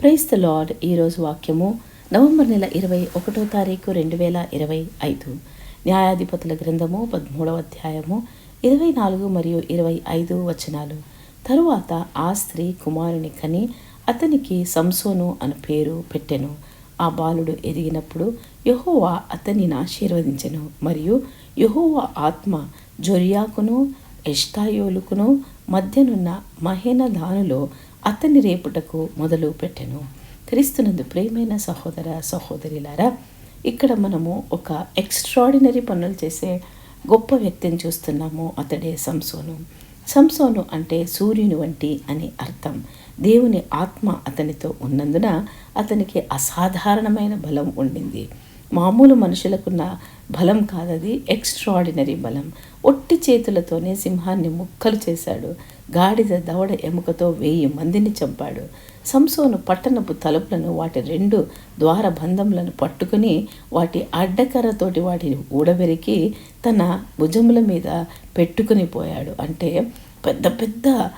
Price the lord. ఈరోజు వాక్యము November నెల ఇరవై ఒకటో తారీఖు రెండు వేల ఇరవై ఐదు. న్యాయాధిపతుల గ్రంథము పదమూడవ అధ్యాయము ఇరవై నాలుగు మరియు ఇరవై ఐదు వచనాలు. తరువాత ఆ స్త్రీ కుమారుని కని అతనికి సంసోను అను పేరు పెట్టెను. ఆ బాలుడు ఎదిగినప్పుడు యహోవా అతనిని ఆశీర్వదించెను. మరియు యహోవా ఆత్మ జొరియాకును ఎష్టాయోలుకును మధ్యనున్న మహేన దానులో అతన్ని రేపుటకు మొదలు పెట్టెను. క్రీస్తునందు ప్రేమైన సహోదర సహోదరిలారా ఇక్కడ మనము ఒక ఎక్స్ట్రాడినరీ పనులు చేసే గొప్ప వ్యక్తిని చూస్తున్నాము అతడే సంసోను. సంసోను అంటే సూర్యుని వంటి అని అర్థం. దేవుని ఆత్మ అతనితో ఉన్నందున అతనికి అసాధారణమైన బలం ఉండింది. మామూలు మనుషులకున్న బలం కాదది ఎక్స్ట్రాడినరీ బలం. ఒట్టి చేతులతోనే సింహాన్ని ముక్కలు చేశాడు. గాడిద దవడ ఎముకతో వెయ్యి మందిని చంపాడు. సంసోను పట్టణపు తలుపులను వాటి రెండు ద్వార బంధములను పట్టుకుని వాటి అడ్డకర్రతోటి వాటిని ఊడబెరికి తన భుజముల మీద పెట్టుకుని పోయాడు. అంటే పెద్ద పెద్ద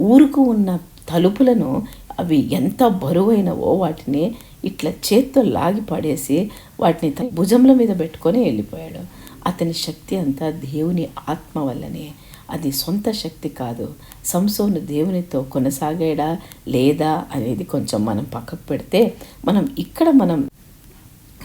ఊరుకు ఉన్న తలుపులను అవి ఎంత బరువైనవో వాటిని ఇట్లా చేత్తో లాగి పడేసి వాటిని తన భుజముల మీద పెట్టుకొని వెళ్ళిపోయాడు. అతని శక్తి అంతా దేవుని ఆత్మ వల్లనే. అది సొంత శక్తి కాదు. సంసోను దేవునితో కొనసాగాడా లేదా అనేది కొంచెం మనం పక్కకు పెడితే మనం ఇక్కడ మనం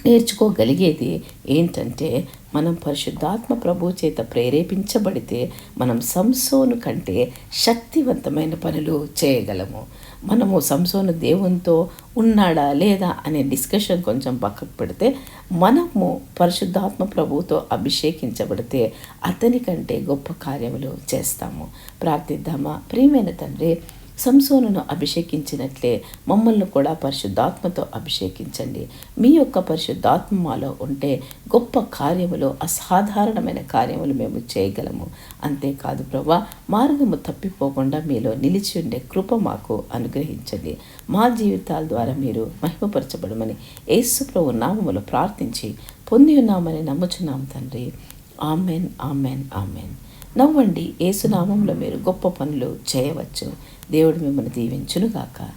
నేర్చుకోగలిగేది ఏంటంటే మనం పరిశుద్ధాత్మ ప్రభు చేత ప్రేరేపించబడితే మనం సంసోను కంటే శక్తివంతమైన పనులు చేయగలము. మనము సంసోను దేవునితో ఉన్నాడా లేదా అనే డిస్కషన్ కొంచెం పక్కకు పెడితే మనము పరిశుద్ధాత్మ ప్రభువుతో అభిషేకించబడితే అతని కంటే గొప్ప కార్యములు చేస్తాము. ప్రార్థిద్దామా? ప్రియమైన తండ్రి సంసోనును అభిషేకించినట్లే మమ్మల్ని కూడా పరిశుద్ధాత్మతో అభిషేకించండి. మీ యొక్క పరిశుద్ధాత్మ మాలో ఉంటే గొప్ప కార్యములు అసాధారణమైన కార్యములు మేము చేయగలము. అంతేకాదు ప్రభా మార్గము తప్పిపోకుండా మీలో నిలిచి ఉండే కృప మాకు అనుగ్రహించండి. మా జీవితాల ద్వారా మీరు మహిమపరచబడమని యేసు ప్రభు నామములు ప్రార్థించి పొంది ఉన్నామని నమ్ముచున్నాం తండ్రి. Amen amen amen. నవ్వండి. ఏసునామంలో మీరు గొప్ప పనులు చేయవచ్చు. దేవుడు మిమ్మల్ని దీవించునుగాక.